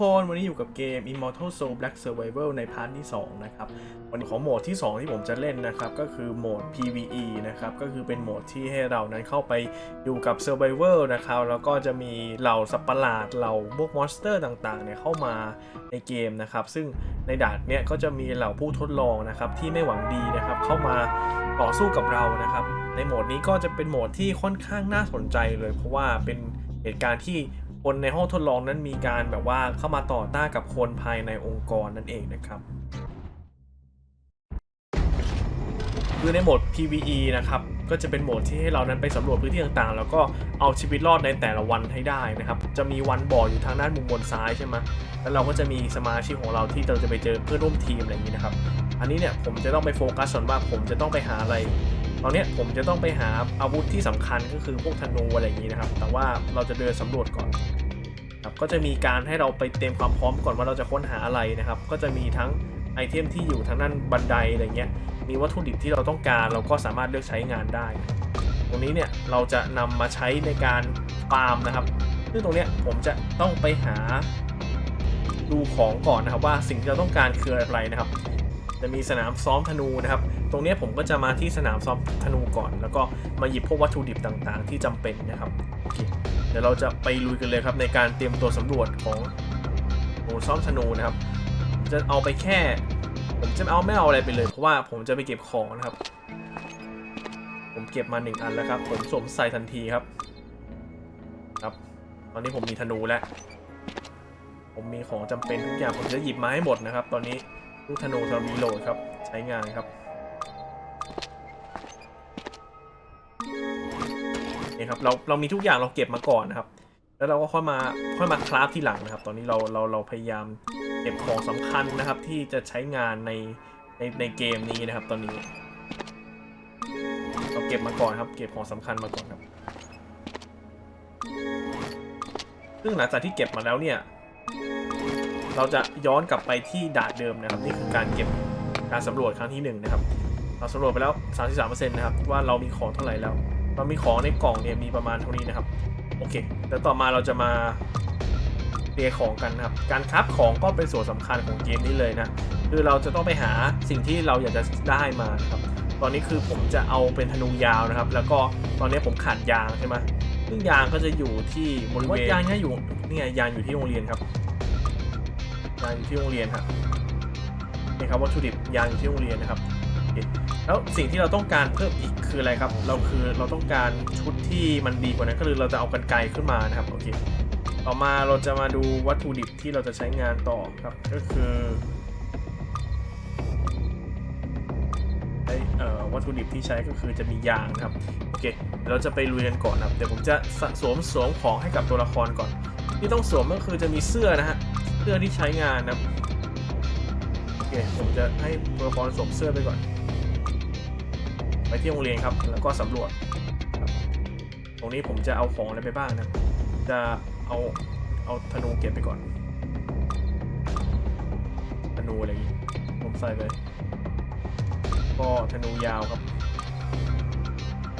คนวันนี้อยู่กับเกม Immortal Soul Black Survival ในพาร์ทที่ 2 นะครับ วันนี้ของโหมดที่ 2 ที่ผมจะเล่นนะครับ ก็คือโหมด PVE นะครับ ก็คือเป็นโหมดที่ให้เรานั้นเข้าไปอยู่กับ Survivor นะครับ แล้วก็จะมีเหล่าสัตว์ประหลาดเหล่าพวกมอนสเตอร์ต่างๆเนี่ยเข้ามาในเกมนะครับ ซึ่งในด่านเนี่ยก็จะมีเหล่าผู้ทดลองนะครับที่ไม่หวังดีนะครับเข้ามาต่อสู้กับเรานะครับ ในโหมดนี้ก็จะเป็นโหมดที่ค่อนข้างน่าสนใจเลย เพราะว่าเป็นเหตุการณ์ที่ คนในห้องทดลองนั้นมีการแบบว่าเข้ามาต่อต้านกับคนภายในองค์กรนั่นเองนะครับคือในโหมด PVE นะครับก็จะเป็นโหมดที่ให้เรานั้นไปสำรวจพื้นที่ต่างๆ แล้วก็เอาชีวิตรอดในแต่ละวันให้ได้นะครับ จะมีวันบอกอยู่ทางด้านมุมบนซ้ายใช่ไหมแล้วเราก็จะมีสมาชิกของเราที่เราจะไปเจอเพื่อนร่วมทีมอะไรอย่างนี้นะครับ อันนี้เนี่ยผมจะต้องไปโฟกัสส่วนว่าผมจะต้องไปหาอะไร ตอนนี้ผมจะต้องไปหาอาวุธที่สำคัญก็คือพวกธนูอะไรอย่างนี้นะครับ แต่ว่าเราจะเดินสำรวจก่อนครับก็จะมีการให้เราไปเตรียมความพร้อมก่อนว่าเราจะค้นหาอะไรนะครับ ก็จะมีทั้งไอเทมที่อยู่ทางด้านบันไดอะไรเงี้ย มีวัตถุดิบที่เราต้องการ เราก็สามารถเลือกใช้งานได้ ตรงนี้เนี่ยเราจะนำมาใช้ในการฟาร์มนะครับ ซึ่งตรงเนี้ยผมจะต้องไปหาดูของก่อนนะครับว่าสิ่งที่เราต้องการคืออะไรนะครับ จะมีสนามซ้อมธนูนะครับ ตรงนี้ผมก็จะมาที่สนามซ้อมธนูก่อน แล้วก็มาหยิบพวกวัตถุดิบต่างๆ ที่จำเป็นนะครับเเดี๋ยวเราจะไปลุยกันเลยครับในการเตรียมตัวสำรวจของหนซ้อมธนูนะครับ จะเอาไปแค่ ผมจะเอาไม่เอาอะไรไปเลยเพราะว่าผมจะไปเก็บของนะครับ ผมเก็บมาหนึ่งอันแล้วครับ ผมสวมใส่ทันทีครับ ครับ ตอนนี้ผมมีธนูแล้ว ผมมีของจำเป็นทุกอย่างผมจะหยิบมาให้หมดนะครับ ตอนนี้ ลูกธนูสำหรับรีโหลดครับ ใช้งานครับนี่ครับเราเรามีทุกอย่างเราเก็บมาก่อนนะครับ แล้วเราก็ค่อยมาค่อยมาคราฟที่หลังนะครับ ตอนนี้เราเราเราพยายามเก็บของสำคัญนะครับ ที่จะใช้งานในในในเกมนี้นะครับ ตอนนี้ เราเก็บมาก่อนครับ เก็บของสำคัญมาก่อนครับ ซึ่งหลังจากที่เก็บมาแล้วเนี่ย เราจะย้อนกลับไปที่ด่านเดิมนะครับ นี่คือการเก็บการสำรวจครั้งที่หนึ่งนะครับ เราสำรวจไปแล้ว 33%นะครับ ว่าเรามีของเท่าไหร่แล้ว เรามีของในกล่องเนี่ยมีประมาณเท่านี้นะครับ โอเค แล้วต่อมาเราจะมาเรียของกันนะครับ การคราฟของก็เป็นส่วนสำคัญของเกมนี้เลยนะ คือเราจะต้องไปหาสิ่งที่เราอยากจะได้มานะครับ ตอนนี้คือผมจะเอาเป็นธนูยาวนะครับ แล้วก็ตอนนี้ผมขาดยางใช่ไหมซึ่งยางก็จะอยู่ที่บริเวณยางเนี่ยอยู่นี่ไงยางอยู่ที่โรงเรียนครับ ยางอยู่ที่โรงเรียนครับนี่ครับวัตถุดิบยางอยู่ที่โรงเรียนนะครับแล้วสิ่งที่เราต้องการเพิ่มอีกคืออะไรครับ เราคือเราต้องการชุดที่มันดีกว่านั้นก็คือเราจะเอากันไกลขึ้นมานะครับโอเคต่อมาเราจะมาดูวัตถุดิบที่เราจะใช้งานต่อครับก็คือใช้เอ่อวัตถุดิบที่ใช้ก็คือจะมียางครับโอเคเราจะไปลุยกันก่อนนะครับเดี๋ยวผมจะสะสวมสวมของให้กับตัวละครก่อน ที่ต้องสวมก็คือจะมีเสื้อนะฮะ เสื้อที่ใช้งานนะครับโอเคผมจะให้ตัวละครสวมเสื้อไปก่อน ไปที่โรงเรียนครับ แล้วก็สำรวจ ตรงนี้ผมจะเอาของอะไรไปบ้างนะ จะเอาเอาธนูเก็บไปก่อนธนูอะไรอย่างงี้ผมใส่เลยก็ธนูยาวครับ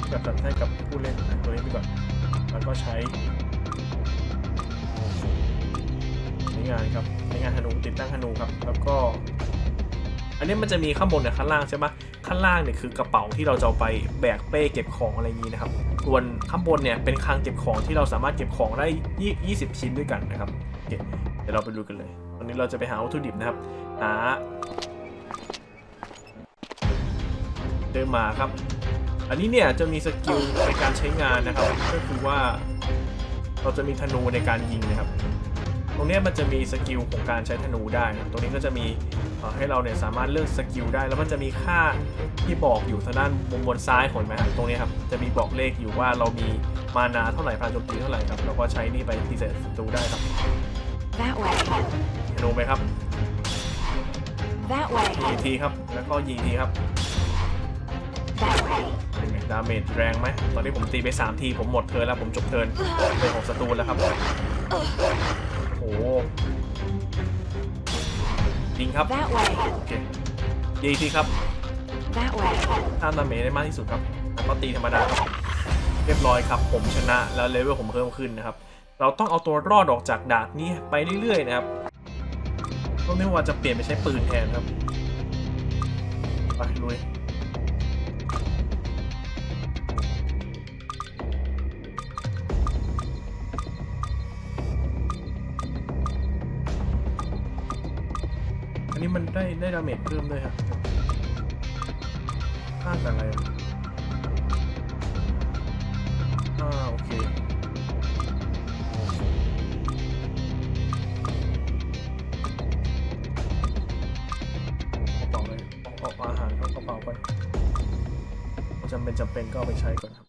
แบบตัดให้กับผู้เล่นตัวนี้ไปก่อน แล้วก็ใช้ ช้งานครับใช้งานธนูติดตั้งธนูครับ แล้วก็ อันนี้มันจะมีข้างบนกับข้างล่างใช่ไหมข้างล่างเนี่ยคือกระเป๋าที่เราจะเอาไปแบกเป้เก็บของอะไรอย่างนี้นะครับ ส่วนข้างบนเนี่ยเป็นคลังเก็บของที่เราสามารถเก็บของได้ยี่20 ชิ้นด้วยกันนะครับโอเคเดี๋ยวเราไปดูกันเลย ตอนนี้เราจะไปหาวัตถุดิบนะครับ หาเดินมาครับ อันนี้เนี่ยจะมีสกิลในการใช้งานนะครับ ก็คือว่าเราจะมีธนูในการยิงนะครับ รงเนี้ยมันจะมีสกิลของการใช้ธนูได้นะตรงนี้ก็จะมีเอ่อให้เราเนี่ยสามารถเลือกสกิลได้ แล้วมันจะมีค่าที่บอกอยู่ทางด้านมุมบนซ้ายของเห็นไหมครับตรงนี้ครับจะมีบอกเลขอยู่ว่าเรามีมานาเท่าไหร่พลังโจมตีเท่าไหร่ครับเราก็ใช้นี่ไปที่เสร็จศัตรูได้ครับ That way. ธนูไปครับ That ยิ way. งอีกทีครับแล้วก็ยิงอีกทีครับ That way. เป็นไงดาเมจแรงไหมตอนนี้ผมตีไป 3 ที ผมหมดเทิร์นแล้วผมจบเทิร์นเป็นของศัตรูแล้วครับโอ้โห ยิงครับ That way. โอเคยิงอีกทีครับ That way. ถ้ามดาเมจได้มากที่สุดครับแล้วก็ตีธรรมดาครับ เรียบร้อยครับ ผมชนะแล้วเลเวลผมเพิ่มขึ้นนะครับ เราต้องเอาตัวรอดออกจากดาบนี้ไปเรื่อยๆนะครับก็ไม่ว่าจะเปลี่ยนไปใช้ปืนแทนครับ ไปลุย นี้มันได้ได้ดาเมจเพิ่มด้วยครับสร้างกับอะไรอ่าโอเคกระเป๋าเลยอาอาอาหารเข้ากระเป๋าไปจำเป็นจำเป็นก็เอาไปใช้ก่อนครับ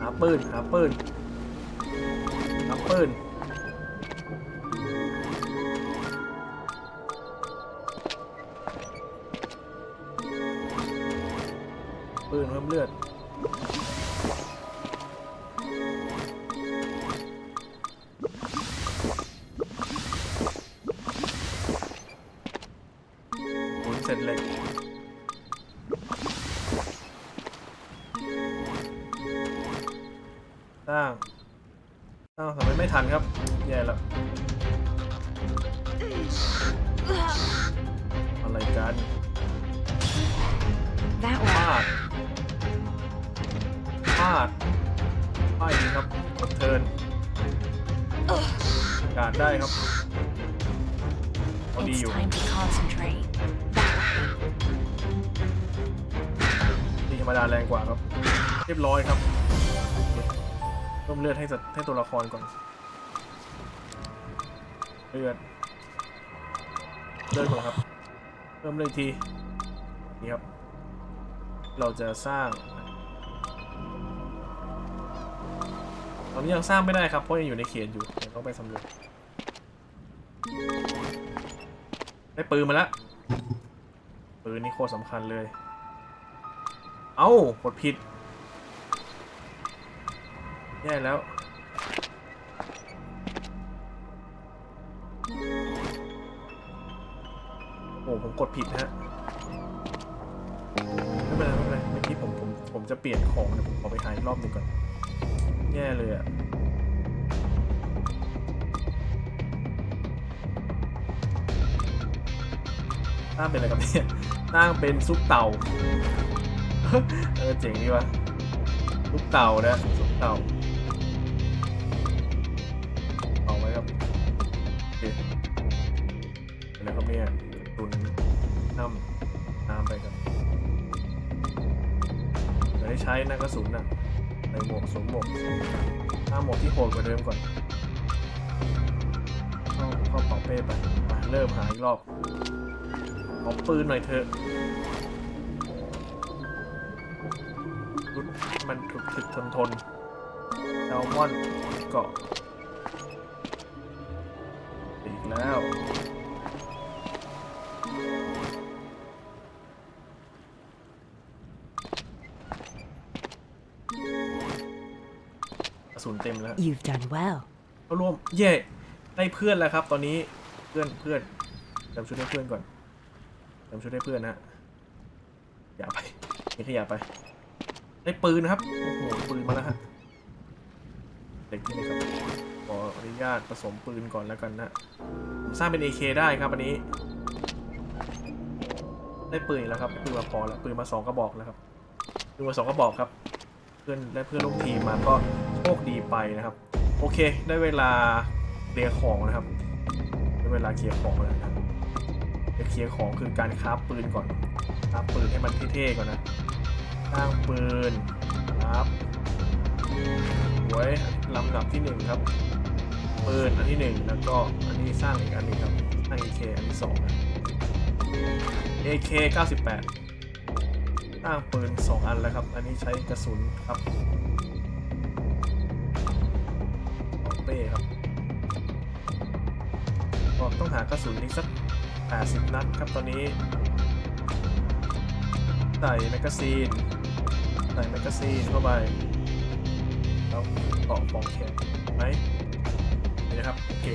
หาปืนหาปืนหาปืนปืน ไมไม่ทันครับ แย่แล้วอะไรกัน That พ way. ลาดพลาดพลาดจริงครับกดเทิร์นการได้ครับเอาดี It's อยู่ time to concentrate. That way. ดีธรรมดาแรงกว่าครับ เรียบร้อยครับโอเคเพิ่มเลือดให้สัตว์ให้ตัวละครก่อน เลือดเลือดก่อนครับเพิ่มเลยที นี่ครับ เราจะสร้าง ตอนนี้ยังสร้างไม่ได้ครับ เพราะยังอยู่ในเขตอยู่เดี๋ยวต้องไปสำรวจ ได้ปืนมาแล้วปืนนี่โคตรสำคัญเลย เอ้ากดผิด แย่แล้ว อ้ผมกดผิดฮะไม่เป็นไรไม่เป็นไรเมื่อกี้ผมผมผมจะเปลี่ยนของเดี๋ยวผมขอไปหาอีกรอบหนึ่งก่อนแย่เลยอะตั้งเป็นอะไรกับเนี่ยตั้งเป็นซุปเต่าเออเจ๋งดีวะซุปเต่านะซุปเต่า ระสุนนะใส่หมวกสวมหมวกถ้าหมวกที่โหดกว่าเดิมก่อนเข้าเข้าเป๋าเป้ไปมาเริ่มหาอีกรอบขอปืนหน่อยเถอะรุดมันถึกถึกทนทนแซลมอนเกาะอีกแล้ว เต็มแล้ว You've done well. เข้าร่วมเย่ได้เพื่อนแล้วครับ ตอนนี้เพื่อนเพื่อนเติมชุดให้เพื่อนก่อนเติมชุดให้เพื่อนนะฮะอย่าไปนี่ขยะไป ได้ปืนนะครับ โอ้โหปืนมาแล้วฮะเด็กที่นี่ครับขออนุญาตผสมปืนก่อนแล้วกันนะผมสร้างเป็น AK ได้ครับอันนี้ ได้ปืนอีกแล้วครับปืนมาพอแล้วปืนมาสองกระบอกแล้วครับปืนมาสองกระบอกครับ เพื่อนได้เพื่อนร่วมทีมมาก็ โชคดีไปนะครับ โอเค ได้เวลาเคลียร์ของนะครับ ได้เวลาเคลียร์ของแล้วนะครับจะเคลียร์ของคือการคราฟปืนก่อนคราฟปืนให้มันเท่ๆก่อนนะสร้างปืนครับไว้ลำดับที่หนึ่งครับปืนอันที่หนึ่งแล้วก็อันนี้สร้างอีกอันนึงครับสร้าง AK อันที่สองนะ AK 98สร้างปืน2อันแล้วครับ อันนี้ใช้กระสุนครับ เป้ครับก็ต้องหากระสุนอีกสัก 80 นัดครับตอนนี้ ใส่แมกกาซีน ใส่แมกกาซีนเข้าไป แล้วต่อปองแขนไหมนี่นะครับ โอเค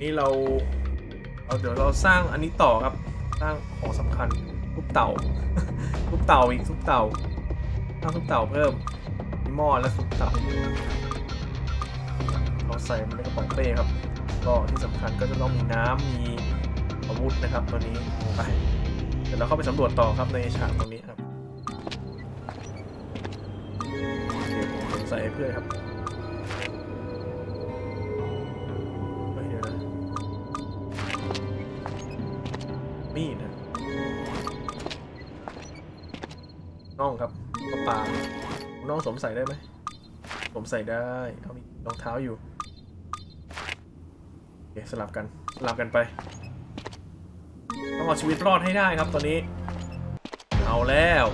นี่เราเราเดี๋ยวเราสร้างอันนี้ต่อครับ สร้างของสำคัญทุบเต่าทุบเต่าอีกทุบเต่าสร้างทุบเต่าเพิ่มมีหม้อและทุบเต่า เราใส่มันในกระป๋องเป้ครับ ก็ที่สำคัญก็จะต้องมีน้ำมีอาวุธนะครับตอนนี้ไปเดี๋ยวเราเข้าไปสำรวจต่อครับในฉากตรงนี้ครับใส่เพื่อนครับเฮ้ยเดี๋ยวนะมีดนะน่องครับกระปาน่องสวมใส่ได้ไหม สวมใส่ได้เอามีรองเท้าอยู่โอเคสลับกันสลับกันไปต้องเอาชีวิตรอดให้ได้ครับตอนนี้ เอาแล้ว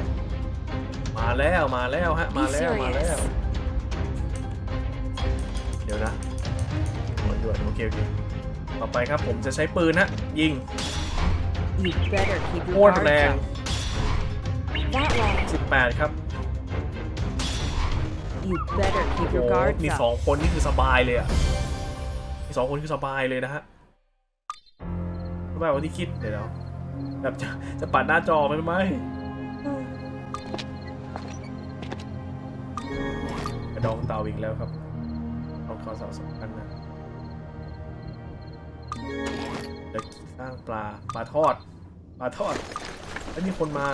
มาแล้วมาแล้วฮะมาแล้วมาแล้ว เดี๋ยวนะโอ้ยด้วยโอเคโอเคต่อไปครับผมจะใช้ปืนฮะยิง You better keep โค your ตร guards แรง up. That way. 18 ครับ You better โอ้ keep โห your guards มีสอง up. คนนี่คือสบายเลยอะมีสองคนคือสบายเลยนะฮะไม่แบบว่าที่คิดเดี๋ยวนะแบบจะจะปัดหน้าจอไปไหมกระดองเต่าอีกแล้วครับต้องขอสาวสำคัญนะเดี๋ยวสร้างปลาปลาทอดปลาทอดแล้วมีคนมา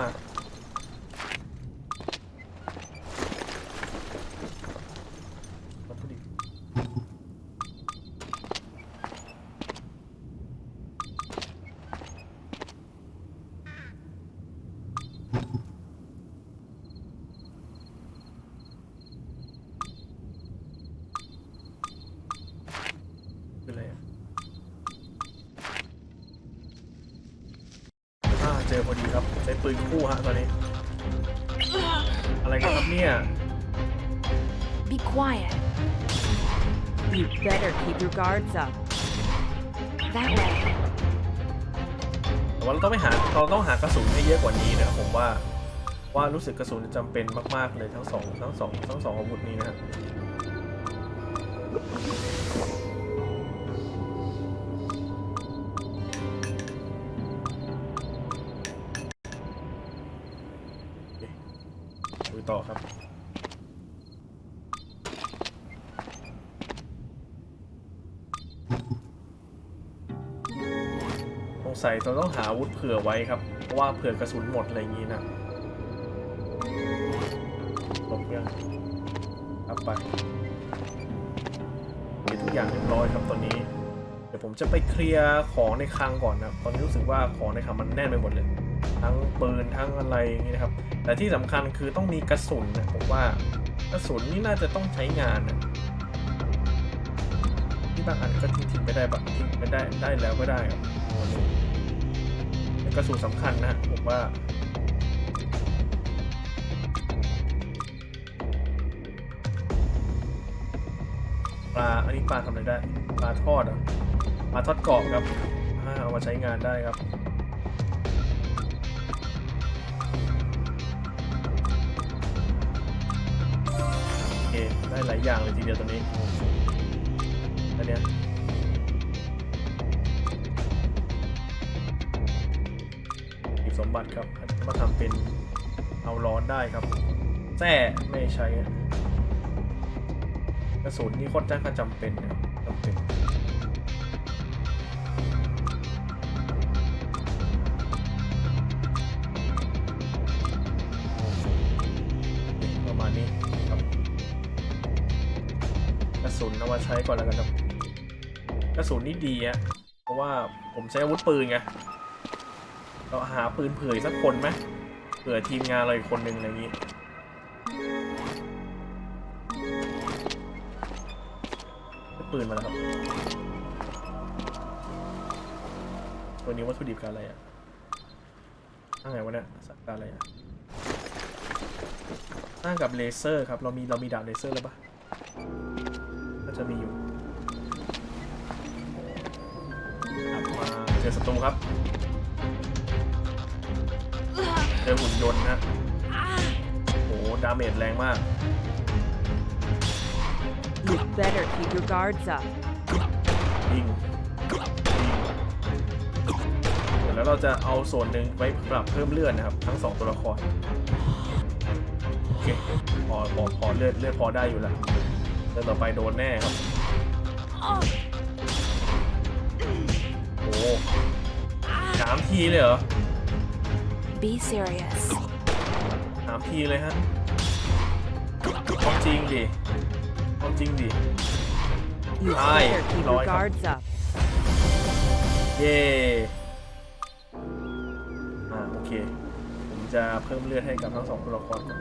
Be quiet. You better keep your guards up. That way. แต่ว่าเราต้องไปหาเราต้องหากระสุนให้เยอะกว่านี้นะครับผมว่าว่ารู้สึกกระสุนจำเป็นมาก ๆ เลยทั้งสองทั้งสองทั้งสองอาวุธนี้นะครับ สงสัยเราต้องหาอาวุธเผื่อไว้ครับ เพราะว่าเผื่อกระสุนหมดอะไรอย่างนี้นะลบเครื่องอัพไปเก็บทุกอย่างเรียบร้อยครับตอนนี้ เดี๋ยวผมจะไปเคลียร์ของในคลังก่อนนะตอนนี้รู้สึกว่าของในคลังมันแน่นไปหมดเลย ทั้งปืนทั้งอะไรอย่างนี้นะครับ แต่ที่สำคัญคือต้องมีกระสุนนะผมว่ากระสุนนี่น่าจะต้องใช้งานนะที่บางอันก็ทิ้งไม่ได้บางทิ้งไม่ได้ได้แล้วก็ได้ครับ กระสุนสำคัญนะผมว่าปลาอันนี้ปลาทำอะไรได้ปลาทอดหรอะปลาทอดกรอบครับเอามาใช้งานได้ครับโอเคได้หลายอย่างเลยทีเดียวตัวนี้อันเนี้ย มบัติครับอาจจะมาทำเป็นเอาร้อนได้ครับแท้ไม่ใช้กระสุนนี่โคตรจ้างก็จำเป็นนะจำเป็นประมาณนี้ครับกระสุนเอามาใช้ก่อนแล้วกันครับกระสุนนี่ดีอะเพราะว่าผมใช้อาวุธปืนไง เราหาปืนเผื่อสักคนไหมเผื่อทีมงานเราอีกคนหนึ่งอะไรอย่างนี้ได้ปืนมาแล้วครับ ตัวนี้วัตถุดิบการอะไรอะสร้างไงวะเนี่ยสร้างการอะไรอะสร้างกับเลเซอร์ครับ เรามีเรามีดาบเลเซอร์แล้วปะน่าจะมีอยู่ครับมาเจอศัตรูครับ เจอหุ่นยนต์นะโอ้โหดาเมจแรงมาก You better keep your guards up. ยิงยิงเดี๋ยวแล้วเราจะเอาส่วนหนึ่งไว้ปรับเพิ่มเลือดนะครับ ทั้งสองตัวละคร โอเค พอพอพอเลือดเลือดพอได้อยู่แล้วเดินต่อไปโดนแน่ครับ โอ้โหามทีเลยเหรอ Be serious. สามทีเลยฮะเอาจริงดิเอาจริงดิ You Aye, better keep nói your không? guards up. เย่อ่าโอเค ผมจะเพิ่มเลือดให้กับทั้งสองตัวละครก่อน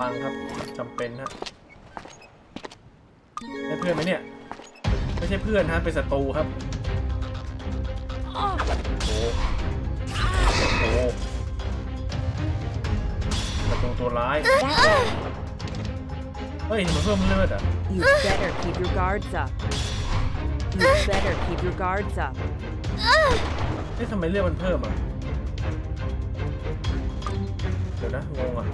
ปังครับจำเป็นฮะได้เพื่อนไหมเนี่ย ไม่ใช่เพื่อนฮะเป็นศัตรูครับโอ้โหโอ้โหศัตรูตัวร้าย That way. เฮ้ยมันเพิ่มเลือดอะ You better keep your guards up. You better keep your guards up. เฮ้ยทำไมเลือดมันเพิ่มอะ เดี๋ยวนะงงอะ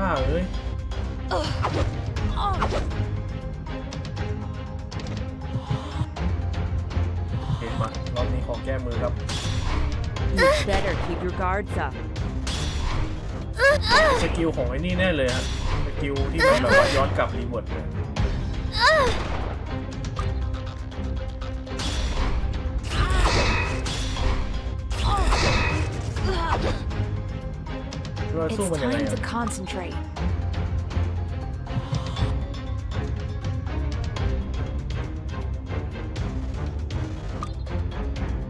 อ้าเอ้ยโอเคมารอบนี้ขอแก้มือครับ You better keep your guards up. สกิลของไอ้นี่แน่เลยฮะสกิลที่มันแบบว่าย้อนกลับรีเวิร์ดเนี่ย เราสู้ It's มันยังไง time อะ to concentrate.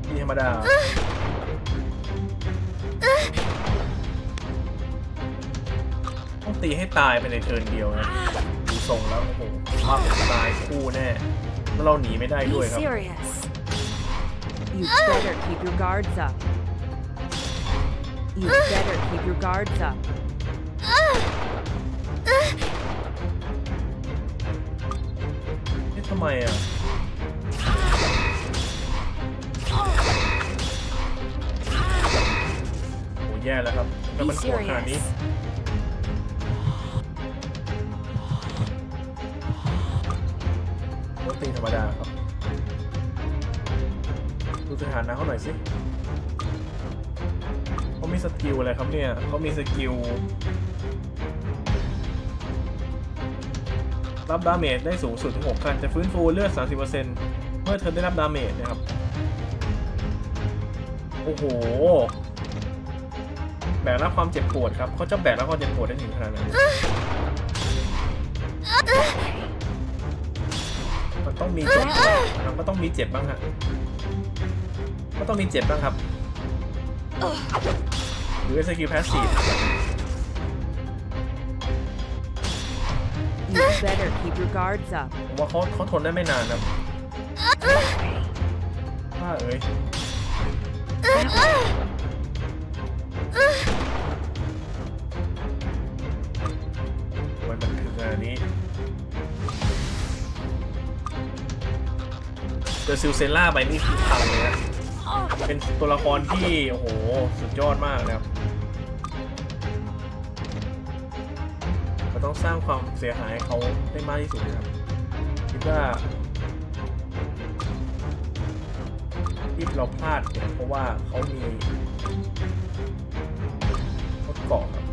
มีธรรมดา ต้องตีให้ตายไปในเทิร์นเดียวนะดูทรงแล้วโอ้โหภาพเป็นตายคู่แน่ แล้วเราหนีไม่ได้ด้วย Be ครับ serious. You better keep your guards up. You better keep your guards up. เอ๊ะทำไมอะโหแย่แล้วครับแล้ว Be มันโหดขนาดนี้ serious. ต้องตีธรรมดาครับ ดูสถานะเขาหน่อยสิเขามี สกิลอะไรครับเนี่ยเขามีสกิลรับดาเมจได้สูงสุดถึง6ครั้งจะฟื้นฟูเลือด 30%เมื่อเธอได้รับดาเมจนะครับ โอ้โห แบกรับความเจ็บปวดครับเขาจะแบกรับความเจ็บปวดได้ถึงขนาดไหนมันต้องมีเจ็บมันก็ต้องมีเจ็บบ้างฮะก็ต้องมีเจ็บบ้างครับ รือสกิลแพสซีฟ You better keep your guards up. ผมว่าเขาเขาทนได้ไม่นานนะว่าเอ้ย That way. มันมันถึงขนาดนี้เจอซิลเซล่าไปนี่คือพังเลยนะ เป็นตัวละครที่ โอ้โห สุดยอดมากนะครับ ต้องสร้างความเสียหายเขาได้มากที่สุดนะครับคิดว่าที่เราพลาดเพราะว่าเขามีเขาเกาะครับ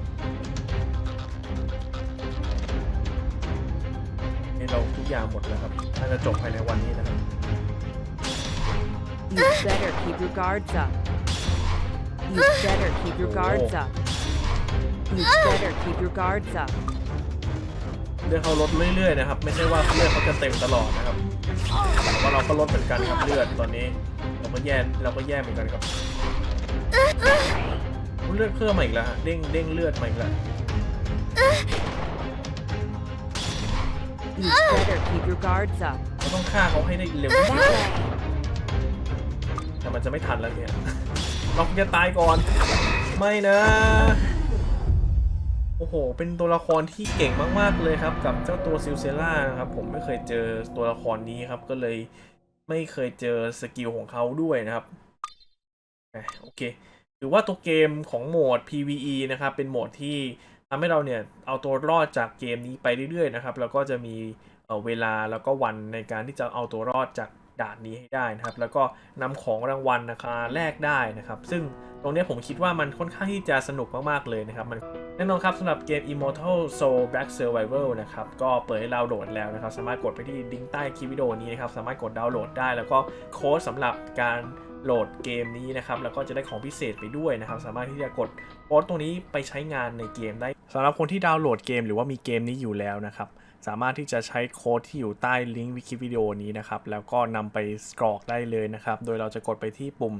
นี่เราทุกอย่างหมดแล้วครับน่าจะจบภายในวันนี้นะครับ You better keep your guards up. You better keep your guards up. You better keep your guards up. เลือดเขาลดเรื่อยๆนะครับ ไม่ใช่ว่าเลือดเขาจะเต็มตลอดนะครับเพราะเราก็ลดเหมือนกันครับเลือดตอนนี้เราก็แย่เราก็แย่เหมือนกันครับเลือดเพิ่มมาอีกแล้วฮะเด้งเด้งเลือดมาอีกแล้ว You better keep your guards up. เราต้องฆ่าเขาให้ได้เร็วที่สุด That way. แต่มันจะไม่ทันแล้วเนี่ย เราจะตายก่อน ไม่นะ โอ้โห เป็นตัวละครที่เก่งมาก ๆ เลยครับ กับเจ้าตัวซิลเซล่านะครับ ผมไม่เคยเจอตัวละครนี้ครับ ก็เลยไม่เคยเจอสกิลของเขาด้วยนะครับ โอเค ถือว่าตัวเกมของโหมด PVE นะครับ เป็นโหมดที่ทำให้เราเนี่ยเอาตัวรอดจากเกมนี้ไปเรื่อย ๆ นะครับ แล้วก็จะมีเเวลาแล้วก็วันในการที่จะเอาตัวรอดจาก ด่านนี้ให้ได้นะครับ แล้วก็นำของรางวัลนะคะแลกได้นะครับ ซึ่งตรงนี้ผมคิดว่ามันค่อนข้างที่จะสนุกมากๆเลยนะครับ มันแน่นอนครับสำหรับเกม Immortal Soul Black Survival นะครับ ก็เปิดให้เราโหลดแล้วนะครับ สามารถกดไปที่ดิงใต้คลิปวิดีโอนี้นะครับ สามารถกดดาวน์โหลดได้ แล้วก็โค้ดสำหรับการ โหลดเกมนี้นะครับแล้วก็จะได้ของพิเศษไปด้วยนะครับสามารถที่จะกดโค้ดตรงนี้ไปใช้งานในเกมได้สำหรับคนที่ดาวน์โหลดเกมหรือว่ามีเกมนี้อยู่แล้วนะครับสามารถที่จะใช้โค้ดที่อยู่ใต้ลิงก์วิคิวิดีโอนี้นะครับแล้วก็นำไปกรอกได้เลยนะครับโดยเราจะกดไปที่ปุ่ม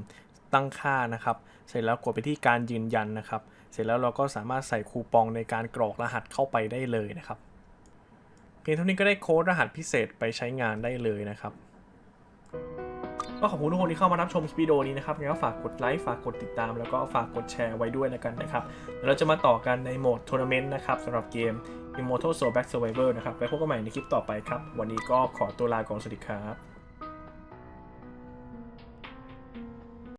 ตั้งค่านะครับ เสร็จแล้วกดไปที่การยืนยันนะครับ เสร็จแล้วเราก็สามารถใส่คูปองในการกรอกรหัสเข้าไปได้เลยนะครับ เพียงเท่านี้ก็ได้โค้ดรหัสพิเศษไปใช้งานได้เลยนะครับ ก็ขอบคุณทุกคนที่เข้ามารับชมคลิปวิดีโอนี้นะครับงั้นก็ฝากกดไลค์ ฝากกดติดตาม แล้วก็ฝากกดแชร์ไว้ด้วยนะกันนะครับเดี๋ยวเราจะมาต่อกันในโหมดทัวร์นาเมนต์นะครับสำหรับเกม Immortal Soul Back Survivor นะครับไว้พบกันใหม่ในคลิปต่อไปครับ วันนี้ก็ขอตัวลาก่อนสวัสดีครับ